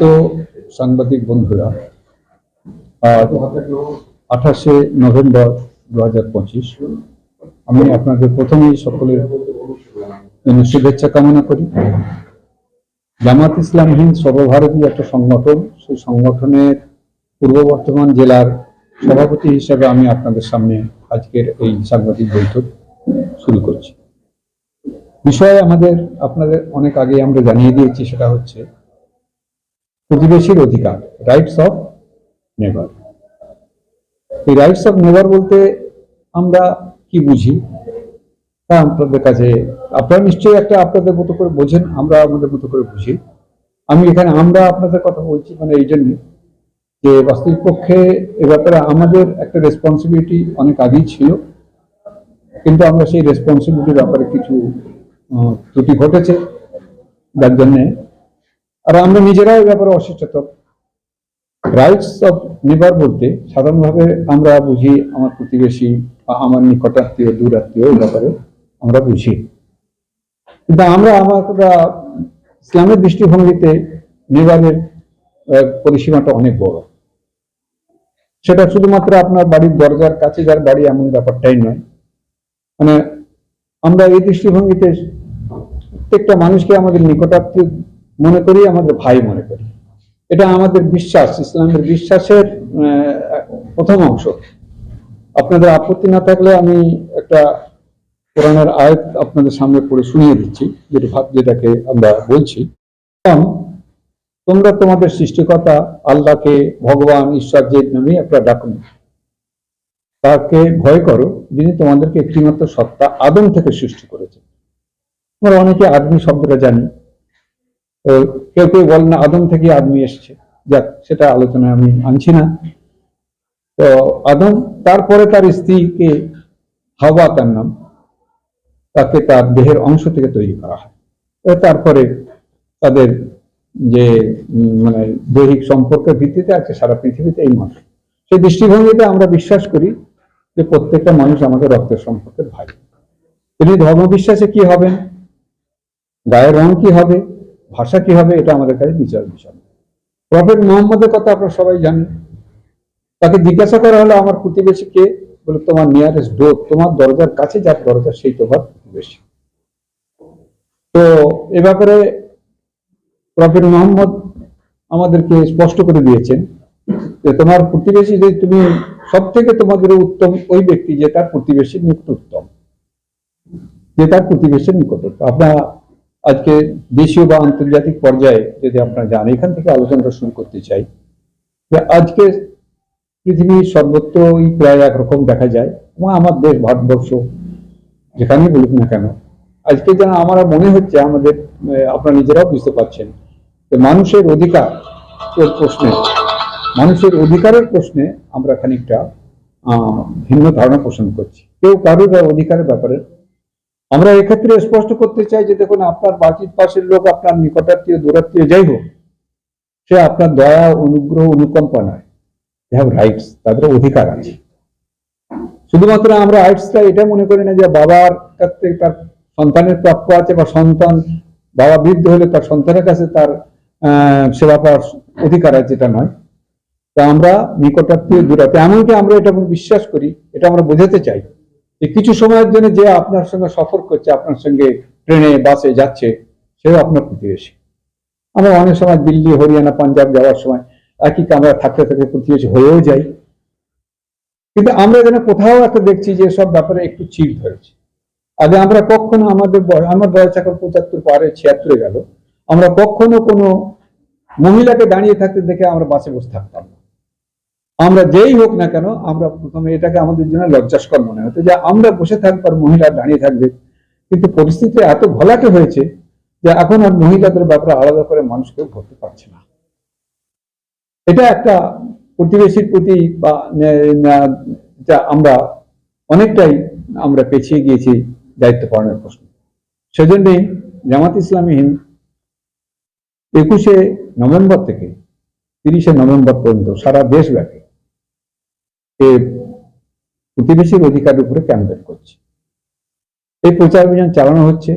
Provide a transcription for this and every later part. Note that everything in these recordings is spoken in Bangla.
তো সাংবাদিক বন্ধুরা আঠাশে নভেম্বর দু পঁচিশ, আমি আপনাদের প্রথমেই সকলের জন্য শুভেচ্ছা কামনা করি। জামাত ইসলাম হিন্দ সর্বভারতীয় একটা সংগঠন, সেই সংগঠনের পূর্ব বর্ধমান জেলার সভাপতি হিসেবে আমি আপনাদের সামনে আজকের এই সাংবাদিক বৈঠক শুরু করছি। বিষয়ে আমাদের, আপনাদের অনেক আগে আমরা জানিয়ে দিয়েছি, সেটা হচ্ছে প্রতিবেশীর অধিকার রাইটস অফ নেভার এই রাইটস অফ নেভার বলতে আমরা কি বুঝি? তা আপনাদের কাছে, আপনারা নিশ্চয়ই একটা আপনাদের মতো করে বোঝেন, আমরা আমাদের মতো করে বুঝি। আমি এখানে আমরা আপনাদের কথা বলছি মানে এই জন্য যে বাস্তবিক পক্ষে এ ব্যাপারে আমাদের একটা রেসপন্সিবিলিটি অনেক আগেই ছিল, কিন্তু আমরা সেই রেসপন্সিবিলিটির ব্যাপারে কিছু ত্রুটি ঘটেছে। যার জন্যে আর আমরা নিজেরাও এই ব্যাপারে অসচেতন। রাইটস অফ নেবার বলতে সাধারণভাবে আমরা বুঝি আমার প্রতিবেশী বা আমার নিকটাত্মীয় দূরাত্মীয় এই ব্যাপারে আমরা বুঝি। কিন্তু আমরা আমরা ইসলামের দৃষ্টিভঙ্গিতে নেবারের পরিসীমাটা অনেক বড়। সেটা শুধুমাত্র আপনার বাড়ির দরজার কাছে যার বাড়ি এমন ব্যাপারটাই নয়। মানে আমরা এই দৃষ্টিভঙ্গিতে প্রত্যেকটা মানুষকে আমাদের নিকটাত্মীয় মনে করি, আমাদের ভাই মনে করি। এটা আমাদের বিশ্বাস, ইসলামের বিশ্বাসের প্রথম অংশ। আপনাদের আপত্তি না থাকলে আমি একটা কোরআনের আয়াত আপনাদের সামনে পড়ে শুনিয়ে দিচ্ছি, যেটা ভাব যেটাকে আমরা বলছি। তোমরা তোমাদের সৃষ্টিকর্তা আল্লাহকে ভগবান, ঈশ্বর যে নামে আপনারা ডাকুন তাকে ভয় করো, যিনি তোমাদেরকে একটিমাত্র সত্তা আদম থেকে সৃষ্টি করেছে আমরা অনেকে আদমি শব্দটা জানি। কেউ কেউ বলেন না, আদম থেকে আদমি এসছে। যাক, সেটা আলোচনায় আমি আনছি না। তো আদম, তারপরে তার স্ত্রীকে হাওয়া তার নাম, তাকে তার দেহের অংশ থেকে তৈরি করা হয়। তারপরে তাদের যে মানে দৈহিক সম্পর্কের ভিত্তিতে আছে সারা পৃথিবীতে এই মানুষ সেই দৃষ্টিভঙ্গিতে আমরা বিশ্বাস করি যে প্রত্যেকটা মানুষ আমাদের রক্তের সম্পর্কের ভাই। তিনি ধর্মবিশ্বাসে কি হবেন? গায়ের রং কি হবে? ভাষা কি হবে, এটা আমাদের কাছে বিচার বিষয়। প্রফেট মোহাম্মদের কথা আপনারা সবাই জানেন। তাকে জিজ্ঞাসা করা হলো, আমার প্রতিবেশী কে? বলে, তোমার নিয়ারেস্ট ডোর তোমার দরজার কাছে যার দরজা, সেই তোমার প্রতিবেশী। তো এ ব্যাপারে প্রফেট মোহাম্মদ আমাদেরকে স্পষ্ট করে দিয়েছেন যে, তোমার প্রতিবেশী যে, তুমি সব থেকে তোমাদের উত্তম ওই ব্যক্তি যে, তার প্রতিবেশীর নিকট উত্তম। যে, তার প্রতিবেশীর নিকট আপনার আজকে দেশীয় বা আন্তর্জাতিক পর্যায়ে যদি আপনারা যান, এখান থেকে আলোচনাটা শুরু করতে চাই যে আজকে পৃথিবীর সর্বত্রই প্রায় একরকম দেখা যায় এবং আমার দেশ ভারতবর্ষ, যেখানেই বলুক না কেন। আজকে যেন আমার মনে হচ্ছে, আমাদের আপনারা নিজেরাও বুঝতে পারছেন যে মানুষের অধিকার প্রশ্নে, মানুষের অধিকারের প্রশ্নে আমরা খানিকটা ভিন্ন ধারণা পোষণ করছি। কেউ কারোর অধিকারের ব্যাপারে আমরা এক্ষেত্রে স্পষ্ট করতে চাই যে দেখুন, আপনার বাকির পাশের লোক আপনার নিকটাত্মীয় দূরাত্মীয় যাই হোক, সে আপনার দয়া, অনুগ্রহ, অনুকম্পা নয়। রাইটস তাদের অধিকার আছে। শুধুমাত্র আমরা রাইটসটা এটা মনে করি না যে বাবার কাছ থেকে তার সন্তানের প্রাপ্য আছে বা সন্তান, বাবা বৃদ্ধ হলে তার সন্তানের কাছে তার সেবা পাওয়ার অধিকার আছে, এটা নয়। তা আমরা নিকটাত্মীয় দূরাতে এমনকি আমরা এটা বিশ্বাস করি, এটা আমরা বোঝাতে চাই। কিছু সময়ের জন্য যে আপনার সঙ্গে সফর করছে, আপনার সঙ্গে ট্রেনে, বাসে যাচ্ছে, সেও আপনার প্রতিবেশী। আমরা অনেক সময় দিল্লি, হরিয়ানা, পাঞ্জাব যাওয়ার সময় একই কামরা থাকতে থাকতে প্রতিবেশী হয়েও যাই। কিন্তু আমরা যেন কোথাও একটা দেখছি যে সব ব্যাপারে একটু চির ধরেছে। আগে আমরা কখনো আমাদের আমার বয়স এখন পঁচাত্তর, পারে ছিয়াত্তরে গেল। আমরা কখনো কোনো মহিলাকে দাঁড়িয়ে থাকতে দেখে আমরা বাসে বসে থাকতাম আমরা যেই হোক না কেন, আমরা প্রথমে এটাকে আমাদের জন্য লজ্জাস্কর মনে হতো যে আমরা বসে থাকব আর মহিলা দাঁড়িয়ে থাকবে। কিন্তু পরিস্থিতি এত ঘোলাটে হয়েছে যে এখন আর মহিলাদের ব্যাপারে আলাদা করে মানুষ কেউ ধরতে পারছে না। এটা একটা প্রতিবেশীর প্রতি বা আমরা অনেকটাই আমরা পেছিয়ে গিয়েছি দায়িত্ব পালনের প্রশ্ন। সেজন্যই জামাত ইসলামী হিন্দ একুশে নভেম্বর থেকে তিরিশে নভেম্বর পর্যন্ত সারা দেশব্যাপী এ প্রতিবেশীর অধিকারের উপরে ক্যাম্পেন করছে। এই প্রচার অভিযান চালানো হচ্ছে।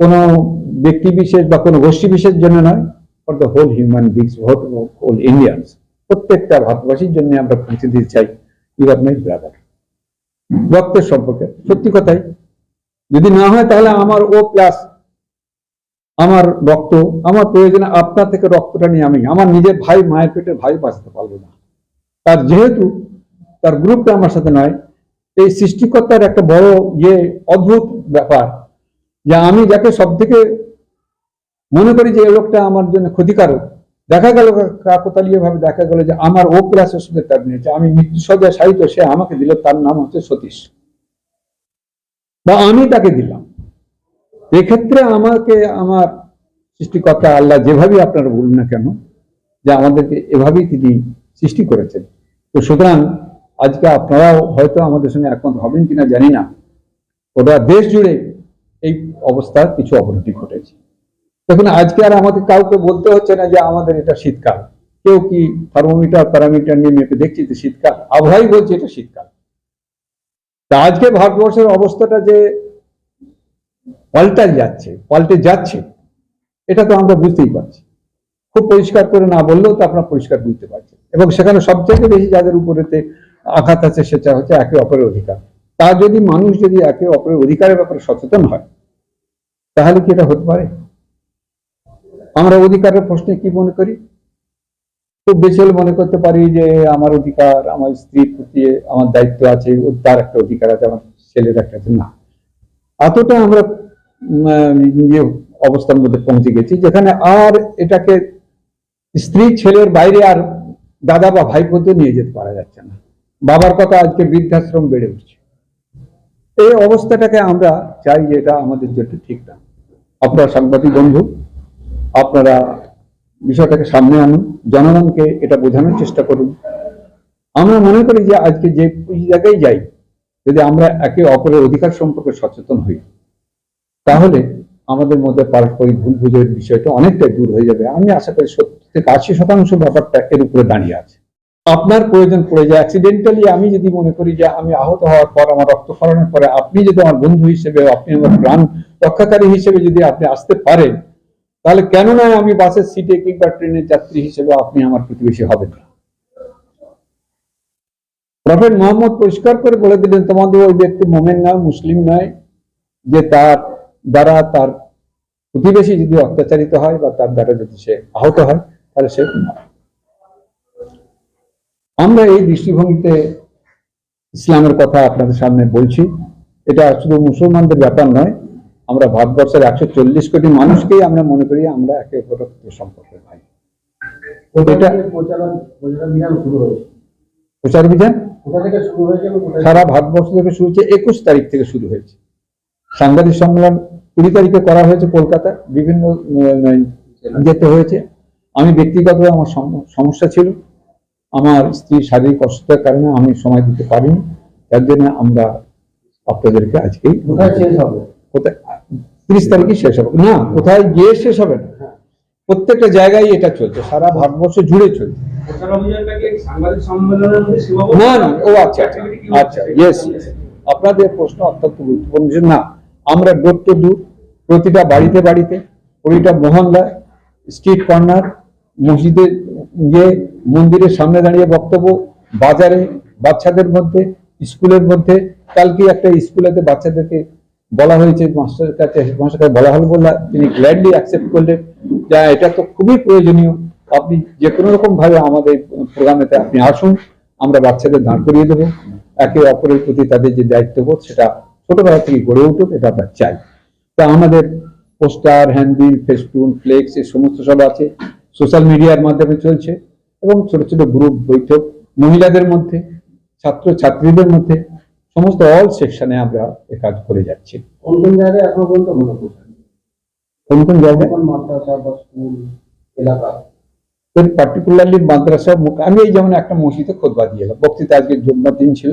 কোনো ব্যক্তি বিশেষ বা কোনো গোষ্ঠী বিশেষ জন্য নয় for the whole human beings whole Indians প্রত্যেকটা ভারতবাসীর জন্য আমরা পৌঁছে দিতে চাই। ইউ আর মাই ব্রাদার রক্তের সম্পর্কে সত্যি কথাই। যদি না হয় তাহলে আমার ও প্লাস আমার রক্ত, আমার প্রয়োজনে আপনার থেকে রক্তটা নিয়ে আমি, আমার নিজের ভাই, মায়ের পেটের ভাই বাঁচতে পারব না। তার যেহেতু তার গ্রুপটা আমার সাথে নয়। এই সৃষ্টিকর্তার একটা বড় ইয়ে অদ্ভুত ব্যাপার। যে আমি যাকে সব থেকে মনে করি যে এই লোকটা আমার জন্য ক্ষতিকারক, দেখা গেল কাকতালীয় ভাবে দেখা গেল যে আমার ও ক্লাসের সাথে তার নিয়েছে আমি মৃত্যু সজ্জা সাহিত্য সে আমাকে দিল, তার নাম হচ্ছে সতীশ। বা আমি তাকে দিলাম। এক্ষেত্রে আমাকে, আমার সৃষ্টিকর্তা আল্লাহ যেভাবেই আপনারা বলুন না কেন, যে আমাদেরকে এভাবেই তিনি সৃষ্টি করেছেন। তো সুতরাং আজকে আপনারাও হয়তো আমাদের সঙ্গে একমত হবেন কিনা জানি না। ওটা দেশ জুড়ে এই অবস্থার কিছু অবনতি ঘটেছে। দেখুন, আজকে আর আমাদের কাউকে বলতে হচ্ছে না যে আমাদের এটা শীতকাল। কেউ কি থার্মোমিটার প্যারামিটার নিয়ে মেপে দেখছি যে শীতকাল? আবহাওয়াই বলছে এটা শীতকাল। তা আজকে ভারতবর্ষের অবস্থাটা যে পাল্টাল যাচ্ছে, পাল্টে যাচ্ছে, এটা তো আমরা বুঝতেই পারছি। খুব পরিষ্কার করে না বললেও তো আপনারা পরিষ্কার বুঝতে পারছেন। এবং সেখানে সবথেকে বেশি যাদের উপরেতে আঘাত আছে সেটা হচ্ছে একে অপরের অধিকার। তা যদি মানুষ যদি একে অপরের অধিকারের ব্যাপারে সচেতন হয় তাহলে কি এটা হতে পারে? আমরা অধিকারের প্রশ্নে কি মনে করি? খুব বেশি মনে করতে পারি যে আমার অধিকার আমার স্ত্রীর প্রতি আমার দায়িত্ব আছে তার একটা অধিকার আছে আমার ছেলের একটা আছে। না। এতটা আমরা আহ, ইয়ে অবস্থার মধ্যে পৌঁছে গেছি যেখানে আর এটাকে স্ত্রী ছেলের বাইরে আর দাদা বা ভাইপোতে নিয়ে যেতে পারা যাচ্ছে না। বাবার কথা আজকে বৃদ্ধাশ্রম বেড়ে উঠছে। এই অবস্থাটাকে আমরা চাই যে এটা আমাদের জন্য ঠিক না। আপনারা সাংবাদিক বন্ধু, আপনারা বিষয়টাকে সামনে আনুন, জনগণকে এটা বোঝানোর চেষ্টা করুন। আমরা মনে করি যে আজকে যে জায়গায় যাই, যদি আমরা একে অপরের অধিকার সম্পর্কে সচেতন হই, তাহলে আমাদের মধ্যে পারস্পরিক ভুল বুঝের বিষয়টা অনেকটাই দূর হয়ে যাবে। আমি আশা করি সত্তর থেকে আশি শতাংশ ব্যাপারটা এর উপরে দাঁড়িয়ে আছে। আপনার প্রয়োজন পড়ে যায়। অ্যাক্সিডেন্টালি আমি যদি মনে করি যে আমি আহত হওয়ার পর, আমার রক্তক্ষরণের পরে আপনি যদি আমার বন্ধু হিসেবে, আপনি আমার প্রাণ রক্ষাকারী হিসেবে যদি আপনি আসতে পারেন, তাহলে কেন নয় আমি বাসের সিটে কিংবা ট্রেনের যাত্রী হিসেবে আপনি আমার প্রতিবেশী হবেন? না প্রফেট মোহাম্মদ পরিষ্কার করে বলে দিলেন, তোমাদের ওই ব্যক্তি মোমেন নয়, মুসলিম নয়, যে তার দ্বারা তার প্রতিবেশী যদি অত্যাচারিত হয় বা তার দ্বারা যদি সে আহত হয়, তাহলে সে আমরা এই দৃষ্টিভঙ্গিতে ইসলামের কথা আপনাদের সামনে বলছি। এটা শুধু মুসলমানদের ব্যাপার নয়, আমরা ভারতবর্ষের একশো চল্লিশ কোটি মানুষকেই আমরা মনে করি আমরা একে অপরের সম্পর্কে ভাই। প্রচার অভিযান? সারা ভারতবর্ষ থেকে শুরু হয়েছে, একুশ তারিখ থেকে শুরু হয়েছে। সাংবাদিক সম্মেলন কুড়ি তারিখে করা হয়েছে কলকাতা, বিভিন্ন যেতে হয়েছে। আমি ব্যক্তিগত আমার সমস্যা ছিল। আমার স্ত্রীর শারীরিক অসুস্থতার কারণে আমি সময় দিতে পারিনি। তার জন্য আমরা আপনাদেরকে আজকেই কোথায় শেষ হবে? কোথায় তিরিশ তারিখে শেষ হবে। না কোথায় গিয়ে শেষ হবে না। প্রত্যেকটা জায়গায় এটা চলছে সারা ভারতবর্ষ জুড়ে চলছে। না না ও আচ্ছা আচ্ছা আচ্ছা ইয়েস আপনাদের প্রশ্ন অত্যন্ত গুরুত্বপূর্ণ। না আমরা ডোর টু ডোর প্রতিটা বাড়িতে বাড়িতে প্রতিটা মহল্লা স্ট্রিট কর্নার মসজিদে গিয়ে মন্দিরের সামনে দাঁড়িয়ে বক্তব্য, বাজারে, বাচ্চাদের মধ্যে, স্কুলের মধ্যে, কালকে একটা স্কুলেতে বাচ্চাদেরকে বলা হয়েছে মাস্টারের কাছে, মাস্টার কাছে বলা হল বললা তিনি গ্ল্যাডলি অ্যাকসেপ্ট করলেন। যা এটা তো খুবই প্রয়োজনীয়। আপনি যে কোনো রকম ভাবে আমাদের প্রোগ্রামেতে আপনি আসুন, আমরা বাচ্চাদের দাঁড় করিয়ে দেবো। একে অপরের প্রতি তাদের যে দায়িত্ববোধ, সেটা ছোটবেলা থেকে গড়ে উঠুক, এটা আমরা চাই। তা আমাদের পোস্টার, হ্যান্ডবিল ফেসটুন ফ্লেক্স এই সমস্ত সব আছে। সোশ্যাল মিডিয়ার মাধ্যমে চলছে। এবং ছোট ছোট গ্রুপ বৈঠক মহিলাদের মধ্যে ছাত্র ছাত্রীদের মধ্যে সমস্ত অল সেকশনে আমরা এ কাজ করে যাচ্ছি। কোন কোন জায়গায় এখনও পর্যন্ত মনে কোন কোন জায়গায়? মাদ্রাসা বা স্কুল এলাকা? পার্টিকুলারলি মাদ্রাসা আমি এই যেমন একটা মসজিদে খোদবা দিয়ে এলাম। বক্তৃতা আজকে জুম্মার দিন ছিল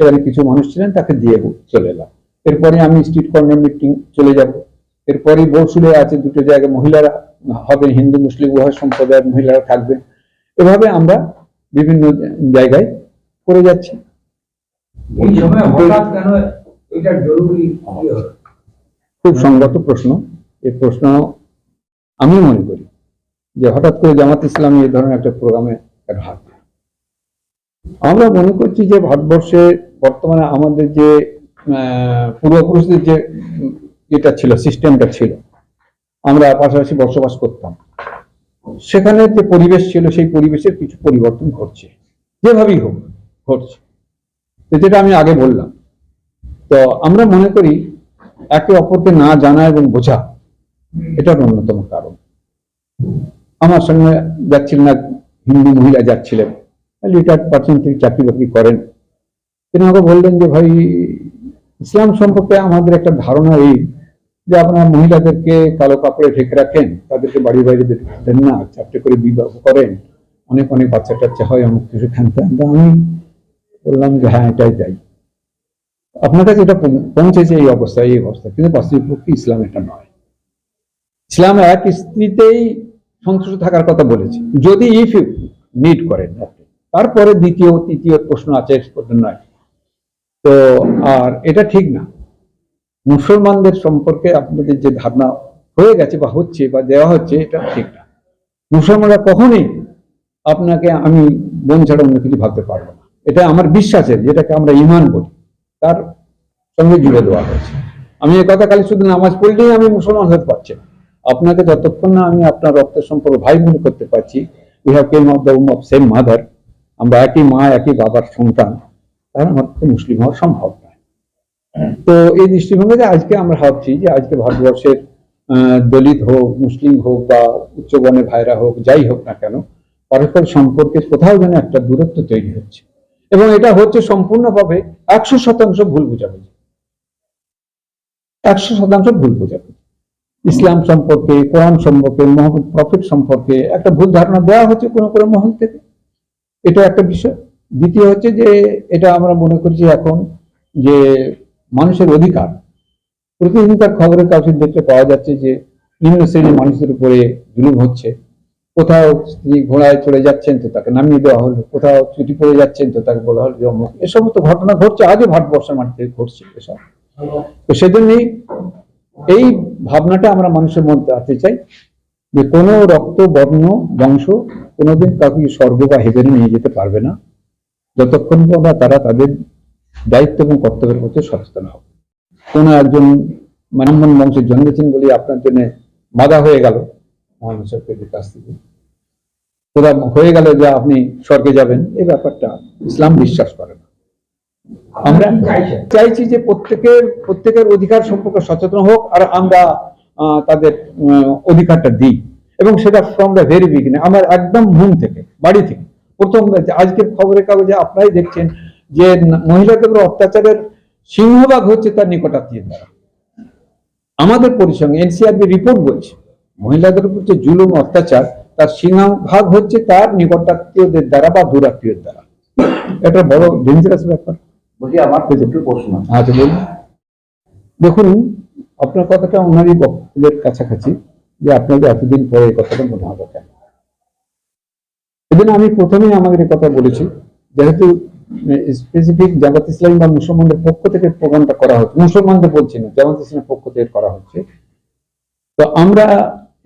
সেখানে কিছু মানুষ ছিলেন তাকে দিয়ে চলে এলাম। এরপরে আমি স্ট্রিট কর্নার মিটিং চলে যাব। এরপরে বসুলে আছে দুটো জায়গায় মহিলারা হবে হিন্দু মুসলিম উভয় সম্প্রদায়ের মহিলারা থাকবেন। এভাবে আমরা বিভিন্ন জায়গায় করে যাচ্ছি। কেন? খুব সঙ্গত প্রশ্ন। এই প্রশ্ন আমি মনে করি যে হঠাৎ করে জামাত ইসলামী এই ধরনের একটা প্রোগ্রামে একটা হাত আমরা মনে করছি যে ভারতবর্ষে বর্তমানে আমাদের যে পূর্বপুরুষদের যে এটা ছিল সিস্টেমটা ছিল আমরা পাশাপাশি বসবাস করতাম। সেখানে যে পরিবেশ ছিল, সেই পরিবেশের কিছু পরিবর্তন ঘটছে। যেভাবেই হোক, ঘটছে। যেটা আমি আগে বললাম, তো আমরা মনে করি একে অপরকে না জানা এবং বোঝা, এটার অন্যতম কারণ। আমার সঙ্গে যাচ্ছিলেন এক হিন্দু মহিলা যাচ্ছিলেন। রিটায়ার্ড পার্সেন্ট থেকে চাকরি বাকরি করেন। তিনি আমাকে বললেন যে, ভাই, ইসলাম সম্পর্কে আমাদের একটা ধারণা এই যে আপনারা মহিলাদেরকে কালো কাপড়ে ঢেকে রাখেন, তাদেরকে বাড়ি বাইরে দেন না, চারটে করে বিবাহ করেন। অনেক অনেক বাচ্চা টাচ্চা হয় অমুক কিছু খানতে আমি বললাম যে হ্যাঁ এটাই তাই আপনার কাছে এটা পৌঁছেছে এই অবস্থায় এই অবস্থা, কিন্তু বাস্তবিকপক্ষে ইসলাম এটা নয়। ইসলাম এক স্ত্রীতেই সন্তুষ্ট থাকার কথা বলেছে। যদি ইফ ইউ নিড করেন তারপরে দ্বিতীয়, তৃতীয় প্রশ্ন আছে নয়। তো আর এটা ঠিক না। মুসলমানদের সম্পর্কে আপনাদের যে ধারণা হয়ে গেছে বা হচ্ছে বা দেওয়া হচ্ছে, এটা ঠিক না। মুসলমানরা কখনোই আপনাকে আমি বোন ছাড়া অন্য কিছু ভাবতে পারব না। এটা আমার বিশ্বাসের, যেটাকে আমরা ইমান বলি, তার সঙ্গে জুড়ে দেওয়া হয়েছে। আমি এই কথা খালি শুধু নামাজ পড়লেই আমি মুসলমান হতে পারছি না। আপনাকে যতক্ষণ না আমি আপনার রক্তের সম্পর্ক ভাই মনে করতে পারছি we have came of the womb of same mother আমরা একই মা, একই বাবার সন্তান, তাহলে আমার মুসলিম হওয়া সম্ভব তো এই দৃষ্টিভঙ্গিতে আজকে আমরা ভাবছি যে আজকে ভারতবর্ষের দলিত হোক, মুসলিম হোক বা উচ্চবর্ণের ভাইরা হোক, যাই হোক না কেন, পরস্পর সম্পর্কে কোথাও যেন একটা দূরত্ব তৈরি হচ্ছে। এবং এটা হচ্ছে সম্পূর্ণভাবে একশো শতাংশ ভুল বোঝাবুঝি। একশো শতাংশ ভুল বোঝাবুঝি। ইসলাম সম্পর্কে, কোরআন সম্পর্কে, মোহাম্মদ প্রফিট সম্পর্কে একটা ভুল ধারণা দেওয়া হচ্ছে কোনো কোনো মহল থেকে। এটা একটা বিষয়। দ্বিতীয় হচ্ছে যে, এটা আমরা মনে করছি এখন যে মানুষের অধিকার। প্রতিদিন তার খবরের কাগজে দেখতে পাওয়া যাচ্ছে যে নিম্ন শ্রেণির মানুষের উপরে জুলুম হচ্ছে। কোথাও তিনি ঘোড়ায় চলে যাচ্ছেন তো তাকে নামিয়ে দেওয়া হলো, কোথাও ছুটি পড়ে যাচ্ছেন তো তাকে বলা হলো অমুক। এ সমস্ত ঘটনা ঘটছে, আজও ভারতবর্ষের মাটিতে ঘটছে এসব। তো সেজন্যই এই ভাবনাটা আমরা মানুষের মধ্যে আনতে চাই যে কোনো রক্ত, বর্ণ, বংশ কোনোদিন কাউকে স্বর্গ বা হেভেনে নিয়ে যেতে পারবে না। যতক্ষণ পর্যন্ত তারা তাদের দায়িত্ব এবং কর্তব্যের প্রতি সচেতন হবে কোনো একজন ব্রাহ্মণ বংশের জন্মেছেন বলে আপনার জন্য বাধা হয়ে গেল মহানব সাহেবের কাছ থেকে। তোরা হয়ে গেল যে আপনি স্বর্গে যাবেন, এই ব্যাপারটা ইসলাম বিশ্বাস করে না। আমরা চাইছি যে প্রত্যেকের প্রত্যেকের অধিকার সম্পর্কে সচেতন হোক আর আমরা তাদের অধিকারটা দিই। এবং সেটা ফ্রম দ্য ভেরি বিগিনিং আমার একদম ঘুম থেকে, বাড়ি থেকে। প্রথম আজকের খবরের কাগজে আপনারাই দেখছেন যে মহিলাদের উপর অত্যাচারের সিংহভাগ হচ্ছে তার নিকটাত্মীয় দ্বারা। আমাদের পরিসংখ্যান এনসিআরবি রিপোর্ট বলছে মহিলাদের উপর যে জুলুম অত্যাচার তার সিংহভাগ হচ্ছে তার নিকটাত্মীয়দের দ্বারা বা দূরাত্মীয়র দ্বারা। এটা বড় ডেঞ্জারাস ব্যাপার। বলছি আমার দুটো প্রশ্ন আচ্ছা বলুন। দেখুন আপনার কথাটা ওনারই বক্তব্যের কাছাকাছি যে আপনাদের এতদিন পরে এই কথাটা মনে হবে কেন? এজন্য আমি প্রথমেই আমাদের কথা বলেছি যেহেতু স্পেসিফিক জামাত ইসলাম বা মুসলমানদের পক্ষ থেকে প্রোগ্রামটা করা হচ্ছে। মুসলমানদের বলছি না, জামাত ইসলামের পক্ষ থেকে করা হচ্ছে। তো আমরা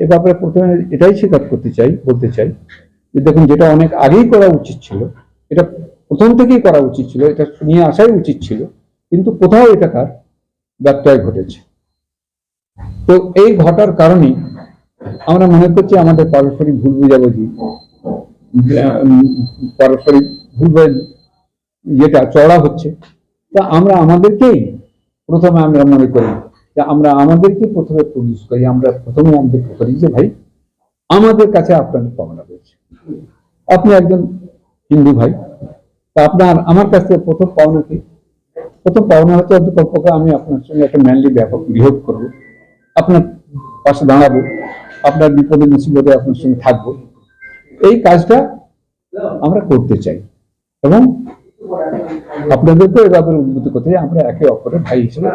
এ ব্যাপারে প্রথমে এটাই স্বীকার করতে চাই, বলতে চাই যে দেখুন, যেটা অনেক আগেই করা উচিত ছিল, এটা প্রথম থেকেই করা উচিত ছিল, এটা নিয়ে আসাই উচিত ছিল, কিন্তু কোথাও এটাকার ব্যত্যয় ঘটেছে। তো এই ঘটার কারণেই আমরা মনে করছি আমাদের পারস্পরিক ভুল বুঝাবুঝি পারস্পরিক ভুল বুঝ- যেটা চড়া হচ্ছে, তা আমরা আমাদেরকেই প্রথমে আমরা মনে করি, যে আমরা আমাদেরকে প্রথমে প্রডিউস করি, আমরা প্রথমে আমাদেরকে করি যে ভাই, আমাদের কাছে আপনাদের পাওনা রয়েছে। আপনি একজন হিন্দু ভাই, তা আপনার, আমার কাছ থেকে প্রথম পাওনা কি? প্রথম পাওনা হচ্ছে অন্তত আমি আপনার সঙ্গে একটা ম্যানলি ব্যাপক বিহেভ করব, আপনার পাশে দাঁড়াবো, আপনার বিপদে মুসিবতে আপনার সঙ্গে থাকব। এই কাজটা আমরা করতে চাই এবং আপনাদেরকেও এ ব্যাপারে উদ্বুদ্ধ করতে চাই আমরা একে অপরের ভাই হিসেবে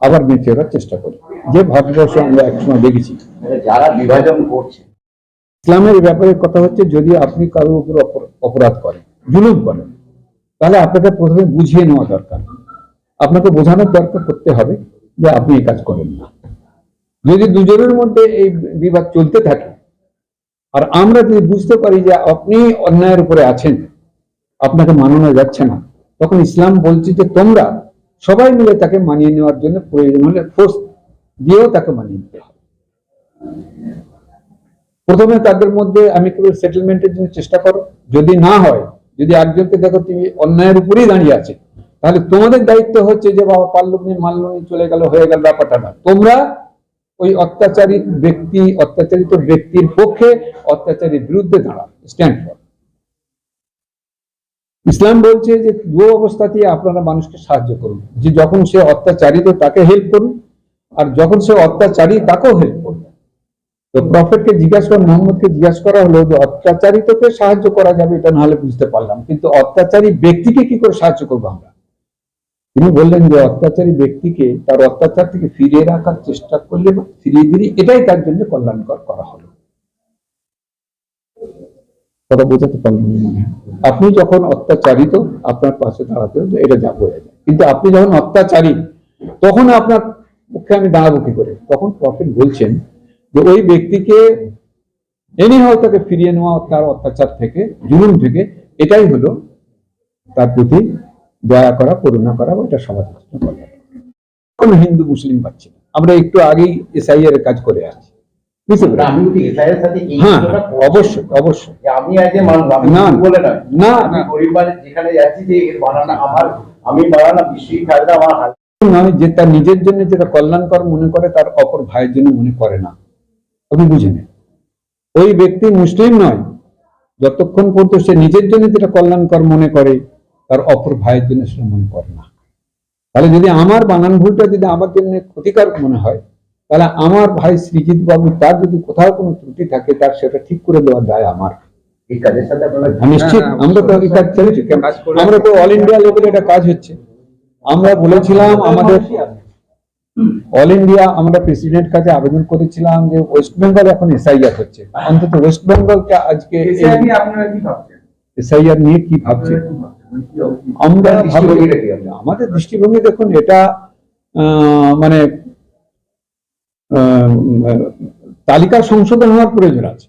আবার বেঁচে ওঠার চেষ্টা করি। যে ভারতবর্ষ আমরা একসময় দেখেছি। যারা বিভাজন করছে। ইসলামের ব্যাপারে কথা হচ্ছে যদি আপনি কারোর উপর অপরাধ করেন জুলুম করেন তাহলে আপনাকে প্রথমে বুঝিয়ে নেওয়া দরকার। আপনাকে বোঝানোর দরকার করতে হবে যে আপনি এই কাজ করেন না। যদি দুজনের মধ্যে এই বিবাদ চলতে থাকে আর আমরা যদি বুঝতে পারি যে আপনি অন্যায়ের উপরে আছেন আপনাকে মানানো যাচ্ছে না। তখন ইসলাম বলছে যে, তোমরা সবাই মিলে তাকে মানিয়ে নেওয়ার জন্য প্রয়োজন হলে ফোর্স দিয়েও তাকে মানিয়ে নিতে হবে। প্রথমে তাদের মধ্যে আমি কেবল সেটেলমেন্টের জন্য চেষ্টা করো। যদি না হয়, যদি একজনকে দেখো তুমি অন্যায়ের উপরেই দাঁড়িয়ে আছে, তাহলে তোমাদের দায়িত্ব হচ্ছে যে, বাবা পাল্লুনি মাল্লুনি চলে গেল, হয়ে গেল, ব্যাপারটা না। তোমরা ওই অত্যাচারী ব্যক্তি, অত্যাচারিত ব্যক্তির পক্ষে অত্যাচারীর বিরুদ্ধে দাঁড়া স্ট্যান্ড ফর ইসলাম বলছে যে দু অবস্থাতেই আপনারা মানুষকে সাহায্য করুন। যে যখন সে অত্যাচারিত, তাকে হেল্প করুন। আর যখন সে অত্যাচারী, তাকেও হেল্প করুন। তো প্রফেটকে জিজ্ঞাসা করা, মোহাম্মদকে জিজ্ঞাসা করা হলো যে অত্যাচারিতকে সাহায্য করা যাবে, এটা নাহলে বুঝতে পারলাম। কিন্তু অত্যাচারী ব্যক্তিকে কি করে সাহায্য করব আমরা? তিনি বললেন যে অত্যাচারী ব্যক্তিকে তার অত্যাচার থেকে ফিরিয়ে রাখার চেষ্টা করলে ফিরিয়ে দিলে এটাই তার জন্য কল্যাণকর করা হলো। কথা বোঝাতে পারলেন না। হয়। আপনি যখন অত্যাচারিত, আপনার পাশে দাঁড়াতে হবে এটা যা বোঝা যায়। কিন্তু আপনি যখন অত্যাচারী, তখন আপনার পক্ষে আমি দাঁড়াবো কি করে? তখন প্রফিট বলছেন যে ওই ব্যক্তিকে এনি হয় তাকে ফিরিয়ে নেওয়া তার অত্যাচার থেকে, জুলুম থেকে, এটাই হলো তার প্রতি দয়া করা, করুণা করা বা এটা করা। কোন হিন্দু, মুসলিম পাচ্ছি আমরা একটু আগেই এসআইআর কাজ করে আছি বুঝতে আমি হ্যাঁ অবশ্যই অবশ্যই। আমি আজ মানুষ না, বলে না, না। গরিব যেখানে যাচ্ছি যে বানানা আমার আমি বানানা বিশ্বিক খাজনা আমার হাত। নয় যে তার নিজের জন্য যেটা কল্যাণকর মনে করে তার অপর ভাইয়ের জন্য মনে করে না। আপনি বুঝে নেন। ওই ব্যক্তি মুসলিম নয়। যতক্ষণ পর্যন্ত সে নিজের জন্য যেটা কল্যাণকর মনে করে তার অপর ভাইয়ের জন্য সেটা মনে করে না। তাহলে যদি আমার বানান ভুলটা যদি আমার জন্য ক্ষতিকারক মনে হয় তাহলে আমার ভাই সৃজিত বাবু তার যদি কোথাও কোনো ত্রুটি থাকে তার সেটা ঠিক করে দেওয়া যায় আমার। এই কাজের সাথে আপনারা আমি নিশ্চিত। হ্যাঁ, আমরা তো এই কাজ চলেছি আমরা তো অল ইন্ডিয়া লেভেলে এটা কাজ হচ্ছে। আমরা বলেছিলাম আমাদের অল ইন্ডিয়া আমরা প্রেসিডেন্ট কাছে আবেদন করেছিলাম যে ওয়েস্ট বেঙ্গল এখন এসআইআর হচ্ছে। অন্তত ওয়েস্ট বেঙ্গলকে আজকে এসআই নিয়ে আপনারা কি ভাবছেন? এসআইআর নিয়ে কি ভাবছে? মানে? আমরা? আমাদের দৃষ্টিভঙ্গি দেখুন এটা আহ, মানে তালিকা সংশোধন হওয়ার প্রয়োজন আছে।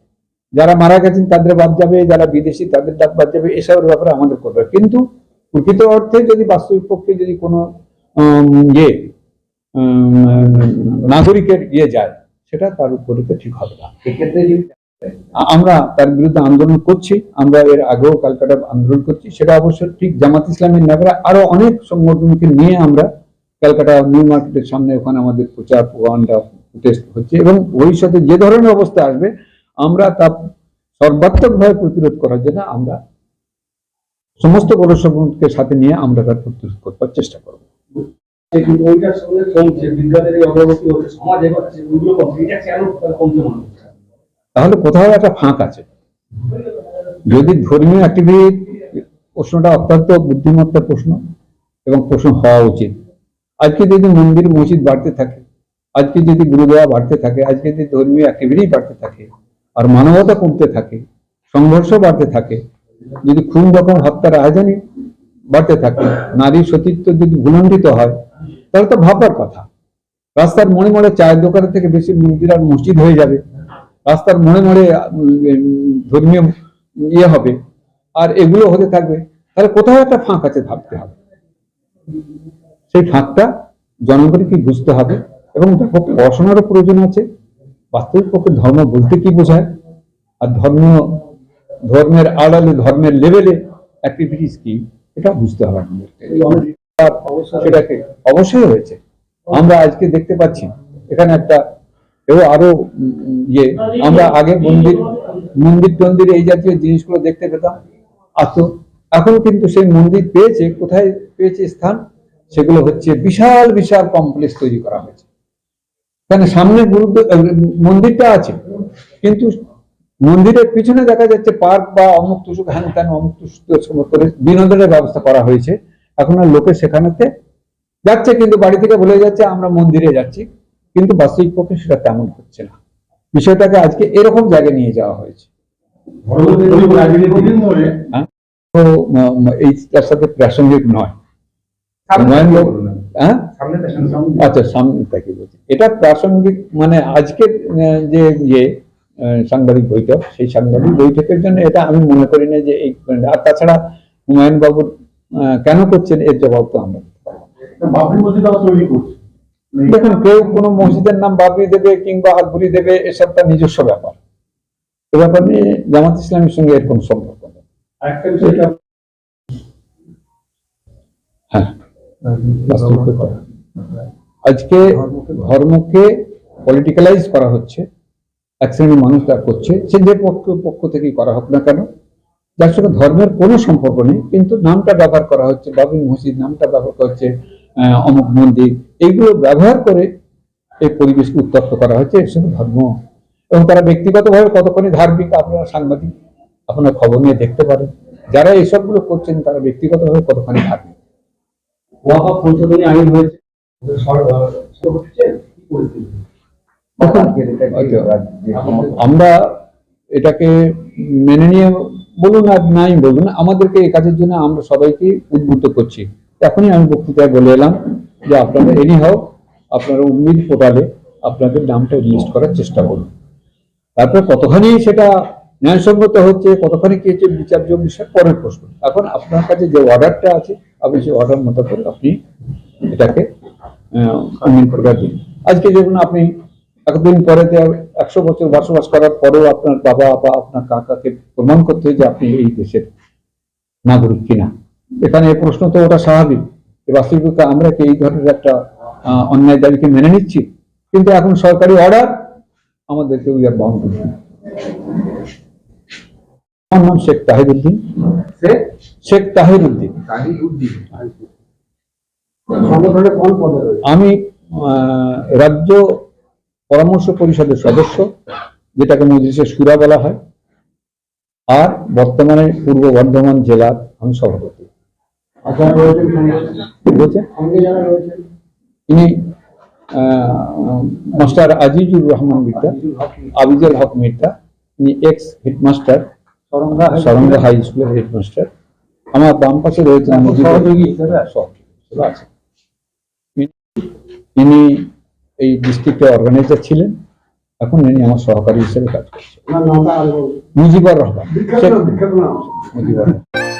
যারা মারা গেছেন তাদের বাদ যাবে যারা বিদেশি তাদের ডাক বাদ যাবে এসবের ব্যাপারে আমাদের করবে। কিন্তু প্রকৃত অর্থে যদি বাস্তবিক পক্ষে যদি কোনো ইয়ে নাগরিকের ইয়ে যায় সেটা তার উপরে তো ঠিক হবে না। আমরা তার বিরুদ্ধে আন্দোলন করছি আমরা এর আগেও কালকাটা আন্দোলন করছি সেটা অবশ্য ঠিক জামাত ইসলামের নামে আরও অনেক সংগঠনকে নিয়ে আমরা ক্যালকাটা নিউ মার্কেটের সামনে ওখানে আমাদের প্রচার প্রোগ্রামটা টেস্ট হচ্ছে এবং ভবিষ্যতে যে ধরনের অবস্থা আসবে আমরা তা সর্বাত্মকভাবে প্রতিরোধ করার জন্য আমরা সমস্ত গণসংগঠনকে সাথে নিয়ে আমরা তার প্রতিরোধ করবার চেষ্টা করব। ওইটার সঙ্গে কমছে বিজ্ঞানের অগ্রগতি হচ্ছে সমাজ ওইগুলো কমছে এটা কেন কমছে মনে হচ্ছে? তাহলে কোথাও একটা ফাঁক আছে। যদি ধর্মীয় অ্যাক্টিভিটি প্রশ্নটা অত্যন্ত বুদ্ধিমত্তার প্রশ্ন এবং প্রশ্ন হওয়া উচিত। আজকে যদি মন্দির মসজিদ বাড়তে থাকে আজকে যদি গুরুদোয়া বাড়তে থাকে আজকে যদি ধর্মীয় অ্যাক্টিভিটি বাড়তে থাকে আর মানবতা কমতে থাকে সংঘর্ষ বাড়তে থাকে যদি খুন রকম হত্যার আয়োজনই বাড়তে থাকে নারী সতীত্ব যদি ভুলণ্ডিত হয় তাহলে তো ভাববার কথা। রাস্তার মোড়ে মোড়ে চায়ের দোকানের থেকে বেশি মন্দির আর মসজিদ হয়ে যাবে। রাস্তার মোড়ে উম, ধর্মীয় ইয়ে হবে। আর এগুলো হতে থাকবে। তাহলে কোথাও একটা ফাঁক আছে ভাবতে হবে। সেই ফাঁকটা জনগণকে বুঝতে হবে? এবং দেখো পড়াশোনারও প্রয়োজন আছে। বাস্তবিক পক্ষে ধর্ম বলতে কি বোঝায়? আর ধর্ম, ধর্মের আড়ালে, ধর্মের লেভেলে অ্যাক্টিভিটিস কি? এটা বুঝতে হবে সেটাকে অবশ্যই হয়েছে আমরা আজকে দেখতে পাচ্ছি, এখানে একটা এও আরও ইয়ে আমরা আগে মন্দির মন্দির টন্দির এই জাতীয় জিনিসগুলো দেখতে পেতাম আসতো এখন কিন্তু সেই মন্দির পেয়েছে, কোথায় পেয়েছে স্থান? সেগুলো হচ্ছে বিশাল বিশাল কমপ্লেক্স তৈরি করা হয়েছে। এখানে সামনে গুরুত্ব মন্দিরটা আছে। কিন্তু মন্দিরের পিছনে দেখা যাচ্ছে পার্ক বা অমুক তুসুক হ্যান ত্যান অমুক তুসুক করে বিনোদনের ব্যবস্থা করা হয়েছে। এখন আর লোকে সেখানেতে যাচ্ছে কিন্তু বাড়ি থেকে বলে যাচ্ছে আমরা মন্দিরে যাচ্ছি। কিন্তু বাস্তবিক পক্ষে সেটা তেমন হচ্ছে না। বিষয়টাকে আজকে এরকম জায়গায় নিয়ে যাওয়া হয়েছে। হ্যাঁ? তো ম- এইটার সাথে প্রাসঙ্গিক নয়। হ্যাঁ? আচ্ছা সামনে থেকে বলছি। এটা প্রাসঙ্গিক মানে আজকের যে ইয়ে সাংবাদিক বৈঠক সেই সাংবাদিক বৈঠকের জন্য এটা আমি মনে করি না যে এই আর তাছাড়া হুমায়ুন বাবুর কেন করছেন এর জবাব তো আমরা দিতে পারব না। বাবরি মসজিদ আবার তৈরি করছে। দেখুন কেউ কোনো মসজিদের নাম বাবরি দেবে কিংবা আকবরি দেবে এসব তার নিজস্ব ব্যাপার। এ ব্যাপার নিয়ে জামাত ইসলামের সঙ্গে এর কোনো সম্পর্ক নেই। হ্যাঁ। আজকে ধর্মকে পলিটিক্যালাইজ করা হচ্ছে, এক শ্রেণির মানুষ তা করছে, সে যে পক্ষ পক্ষ থেকেই করা হোক না কেন, যার সঙ্গে ধর্মের কোনো সম্পর্ক নেই, কিন্তু নামটা ব্যবহার করা হচ্ছে, বাবরি মসজিদ নামটা ব্যবহার করা হচ্ছে অমুক মন্দির, এইগুলো ব্যবহার করে এই পরিবেশকে উত্তপ্ত করা হচ্ছে, এর সঙ্গে ধর্ম। এবং তারা ব্যক্তিগতভাবে কতখানি ধার্মিক, আপনারা সাংবাদিক, আপনারা খবর নিয়ে দেখতে পারেন। যারা এইসবগুলো করছেন, তারা ব্যক্তিগতভাবে কতখানি ধার্মিক? ওয়াকা সংশোধনী আইন হয়েছে পরিস্থিতি? আমরা এটাকে মেনে নিয়ে বলুন আর নাই বলুন আমাদেরকে এই কাজের জন্য আমরা সবাইকে উদ্বুদ্ধ করছি। এখনই আমি বক্তৃতায় বলে এলাম যে আপনারা এনি হোক আপনারা উম্মিদ পোর্টালে আপনাদের নামটা লিস্ট করার চেষ্টা করুন। তারপর কতখানি সেটা ন্যায়সঙ্গত হচ্ছে, কতখানি কি হচ্ছে বিচার্য বিষয় পরের প্রশ্ন। এখন আপনার কাছে যে অর্ডারটা আছে, আপনি সেই অর্ডার মতো করে আপনি এটাকে প্রকার দিন আজকে দেখুন আপনি এতদিন পরে যে একশো বছর বসবাস করার পরেও আপনার বাবা বা আপনার কাকাকে প্রমাণ করতে হয় যে আপনি এই দেশের নাগরিক কিনা। এখানে প্রশ্ন তো ওটা স্বাভাবিক। যে বাস্তবিকতা আমরা কি এই ধরনের একটা অন্যায় দাবিকে মেনে নিচ্ছি? কিন্তু এখন সরকারি অর্ডার আমাদেরকে উই আর বাউন্ড আমার নাম শেখ তাহিরুদ্দিন। শেখ? তাহিরুদ্দিন। তাহির উদ্দিন সংগঠনে কোন পদে রয়েছে? আমি আহ, রাজ্য পরামর্শ পরিষদের সদস্য যেটাকে মজলিসের সুরা বলা হয় আর বর্তমানে পূর্ব বর্ধমান জেলার আমি সভাপতি। আহ, মাস্টার আজিজুর রহমান মির্জা আবিজুল হক মির্জা ইনি এক্স হেডমাস্টার সরঙ্গা হাই স্কুলের হেডমাস্টার। আমার বাম পাশে রয়েছেন মুজিবুর- সহযোগী হিসেবে ইনি- এই ডিস্ট্রিক্টের অর্গানাইজার ছিলেন। এখন ইনি আমার সহকারী হিসেবে কাজ করছেন। মুজিবুর রহমান। মুজিবুর রহমান।